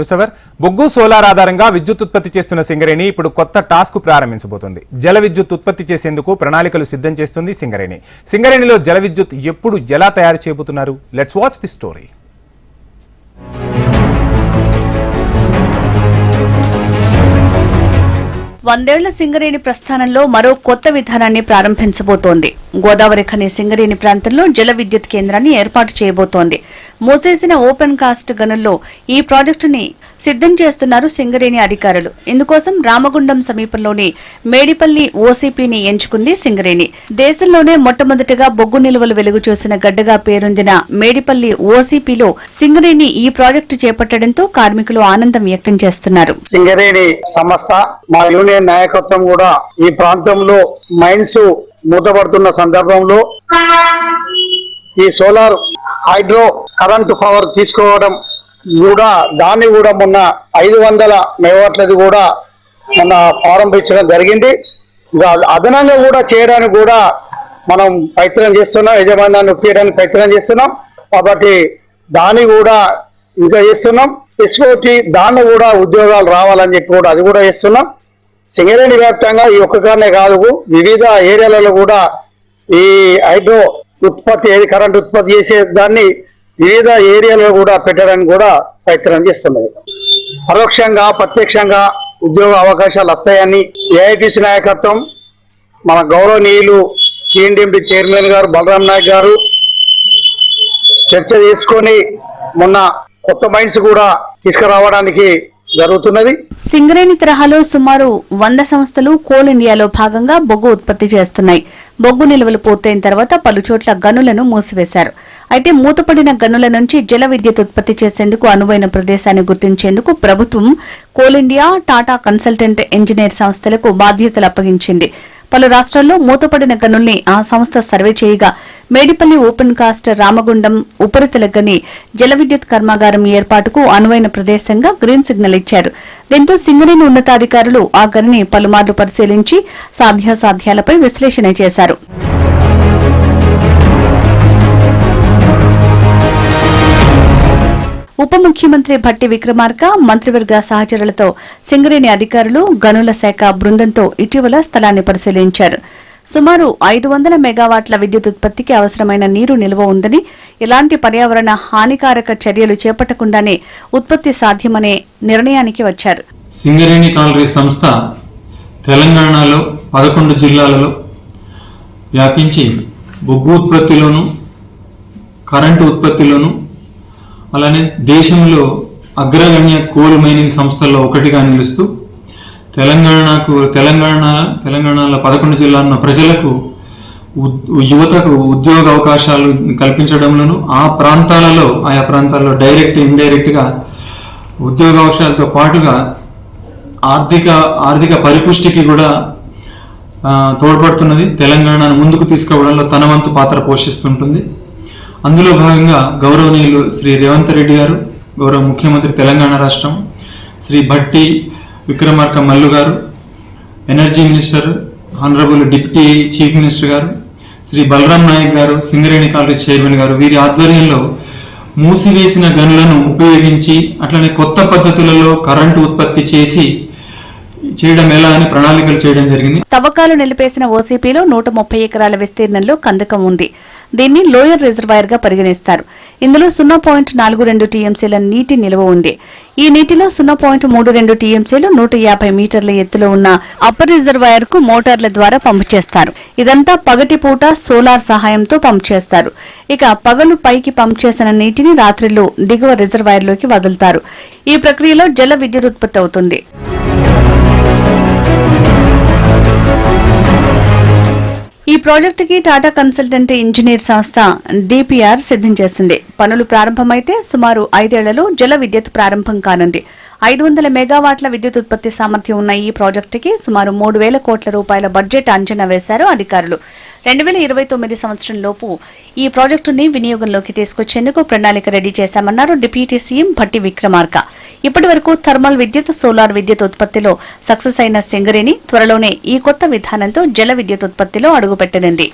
చూసేవారు బొగ్గు సోలార్ ఆధారంగా విద్యుత్ ఉత్పత్తి చేస్తున్న సింగరేణి ఇప్పుడు కొత్త టాస్క్ ప్రారంభించబోతుంది. జల విద్యుత్ ఉత్పత్తి చేసేందుకు ప్రణాళికలు సిద్ధం చేస్తుంది సింగరేణి. సింగరేణిలో జల విద్యుత్ ఎప్పుడు ఎలా తయారు చేయబోతున్నారు? లెట్స్ వాచ్ ది స్టోరీ వందేళ్ళ సింగరేణి ప్రస్థానంలో మరో కొత్త విధానాన్ని ప్రారంభించబోతోంది. గోదావరి ఖని సింగరేణి ప్రాంతంలో జల విద్యుత్ కేంద్రాన్ని ఏర్పాటు చేయబోతోంది. మూసేసిన ఓపెన్ కాస్ట్ గనుల్లో ఈ ప్రాజెక్టుని సిద్ధం చేస్తున్నారు సింగరేణి అధికారులు. ఇందుకోసం రామగుండం సమీపంలోని మేడిపల్లి ఓసీపీని ఎంచుకుంది సింగరేణి. దేశంలోనే మొట్టమొదటిగా బొగ్గు నిల్వలు వెలుగు చూసిన గడ్డగా పేరొందిన మేడిపల్లి ఓసీపీలో సింగరేణి ఈ ప్రాజెక్టు చేపట్టడంతో కార్మికులు ఆనందం వ్యక్తం చేస్తున్నారు. సింగరేణి సంస్థ మా యూనియన్ నాయకత్వం కూడా ఈ ప్రాంతంలో మైన్స్ మూతపడుతున్న సందర్భంలో ఈ సోలార్ హైడ్రో కరెంటు పవర్ తీసుకోవడం కూడా దాన్ని కూడా మొన్న ఐదు వందల మెగావాట్లది కూడా మొన్న ప్రారంభించడం జరిగింది. ఇంకా అదనంగా కూడా చేయడానికి కూడా మనం ప్రయత్నం చేస్తున్నాం యజమానాన్ని ఒప్పించడానికి ప్రయత్నం చేస్తున్నాం. కాబట్టి దాన్ని కూడా ఇంకా చేస్తున్నాం. ఎస్ఓటి దానిలో కూడా ఉద్యోగాలు రావాలని చెప్పి కూడా అది కూడా చేస్తున్నాం. సింగరేణి వ్యాప్తంగా ఈ ఒక్కగానే కాదు వివిధ ఏరియాలలో కూడా ఈ హైడ్రో ఉత్పత్తి ఏది కరెంట్ ఉత్పత్తి చేసే దాన్ని వివిధ ఏరియాలో కూడా పెట్టడానికి కూడా ప్రయత్నం చేస్తున్నది. పరోక్షంగా ప్రత్యక్షంగా ఉద్యోగ అవకాశాలు వస్తాయని ఏఐటిసి నాయకత్వం మన గౌరవనీయులు సిఎండిఎండి చైర్మన్ గారు బలరాం నాయక్ గారు చర్చ చేసుకొని మొన్న కొత్త మైండ్స్ కూడా తీసుకురావడానికి జరుగుతున్నది. సింగరేణి తరహాలో సుమారు వంద సంస్థలు కోల్ ఇండియాలో భాగంగా బొగ్గు ఉత్పత్తి చేస్తున్నాయి. బొగ్గు నిల్వలు పూర్తయిన తర్వాత పలు చోట్ల గనులను మూసివేశారు. అయితే మూతపడిన గనుల నుంచి జల విద్యుత్ ఉత్పత్తి చేసేందుకు అనువైన ప్రదేశాన్ని గుర్తించేందుకు ప్రభుత్వం Coal India Tata consultant engineer సంస్థలకు బాధ్యతలు అప్పగించింది. పలు రాష్ట్రాల్లో మూతపడిన గనుల్ని ఆ సంస్థ సర్వే చేయగా మేడిపల్లి ఓపెన్ కాస్ట్ రామగుండం ఉపరితల గని జల విద్యుత్ కర్మాగారం ఏర్పాటుకు అనువైన ప్రదేశంగా గ్రీన్ సిగ్నల్ ఇచ్చారు. దీంతో సింగరేణి ఉన్నతాధికారులు ఆ గనిని పలుమార్లు పరిశీలించి సాధ్యాసాధ్యాలపై విశ్లేషణ చేశారు. ఉప ముఖ్యమంత్రి భట్టి విక్రమార్క మంత్రివర్గ సహచరులతో సింగరేణి అధికారులు గనుల శాఖ బృందంతో ఇటీవల స్థలాన్ని పరిశీలించారు. సుమారు ఐదు వందల మెగావాట్ల విద్యుత్ ఉత్పత్తికి అవసరమైన నీరు నిల్వ ఉందని ఎలాంటి పర్యావరణ హానికారక చర్యలు చేపట్టకుండానే ఉత్పత్తి సాధ్యమనే నిర్ణయానికి వచ్చారు. సింగరేణి కాలరీ సంస్థ తెలంగాణలో పదకొండు జిల్లాలలో వ్యాపించి బొగ్గు ఉత్పత్తిలోను కరెంటు ఉత్పత్తిలోను అలానే దేశంలో అగ్రగణ్య కోల్ మైనింగ్ సంస్థల్లో ఒకటిగా నిలుస్తూ తెలంగాణకు తెలంగాణ తెలంగాణలో పదకొండు జిల్లాల ఉన్న ప్రజలకు యువతకు ఉద్యోగ అవకాశాలు కల్పించడంలోను ఆ ప్రాంతాలలో ఆయా ప్రాంతాల్లో డైరెక్ట్ ఇండైరెక్ట్గా ఉద్యోగ అవకాశాలతో పాటుగా ఆర్థిక ఆర్థిక పరిపుష్టికి కూడా తోడ్పడుతున్నది తెలంగాణను ముందుకు తీసుకోవడంలో తన వంతు పాత్ర పోషిస్తుంటుంది. అందులో భాగంగా గౌరవనీయులు శ్రీ రేవంత్ రెడ్డి గారు గౌరవ ముఖ్యమంత్రి తెలంగాణ రాష్ట్రం శ్రీ భట్టి విక్రమార్క మల్లు గారు energy minister honourable deputy chief minister గారు శ్రీ బలరాం నాయక్ గారు సింగరేణి కాలేజ్ చైర్మన్ గారు వీరి ఆధ్వర్యంలో మూసివేసిన గనులను ఉపయోగించి అట్లనే కొత్త పద్ధతులలో కరెంటు ఉత్పత్తి చేసి చేయడం ఎలా అని ప్రణాళికలు చేయడం జరిగింది. తవ్వకాలు నిలిపేసిన ఓసీపీలో నూట ముప్పై ఎకరాల విస్తీర్ణంలో కందకం ఉంది. దీన్ని లోయర్ రిజర్వాయర్గా పరిగణిస్తారు. ఇందులో సున్నా పాయింట్ నాలుగు రెండు టీఎంసీల నీటి నిల్వ ఉంది. ఈ నీటిలో సున్నా పాయింట్ మూడు రెండు టీఎంసీలు నూట యాభై మీటర్ల ఎత్తులో ఉన్న అప్పర్ రిజర్వాయర్కు మోటార్ల ద్వారా పంపు చేస్తారు. ఇదంతా పగటి పూట సోలార్ సహాయంతో పంప్ చేస్తారు. ఇక పగలు పైకి పంప్ చేసిన నీటిని రాత్రిలో దిగువ రిజర్వాయర్లోకి వదులుతారు. ఈ ప్రక్రియలో జల విద్యుత్ ఉత్పత్తి అవుతుంది. ప్రాజెక్టుకి టాటా కన్సల్టెంట్ ఇంజనీర్ సంస్థ డిపిఆర్ సిద్ధం చేసింది. పనులు ప్రారంభమైతే సుమారు ఐదేళ్ళలో జల విద్యుత్ ప్రారంభం కానుంది. ఐదు వందల మెగావాట్ల విద్యుత్ ఉత్పత్తి సామర్థ్యం ఉన్న ఈ ప్రాజెక్టుకి సుమారు మూడు వేల కోట్ల రూపాయల బడ్జెట్ అంచనా వేశారు అధికారులు. రెండు వేల ఇరవై తొమ్మిది సంవత్సరం లోపు ఈ ప్రాజెక్టుని వినియోగంలోకి తీసుకొచ్చేందుకు ప్రణాళిక రెడీ చేశామన్నారు డిప్యూటీ సీఎం భట్టి విక్రమార్క. ఇప్పటి వరకు థర్మల్ విద్యుత్ సోలార్ విద్యుత్ ఉత్పత్తిలో సక్సెస్ అయిన సింగరేణి త్వరలోనే ఈ కొత్త విధానంతో జల విద్యుత్ ఉత్పత్తిలో అడుగుపెట్టనుంది.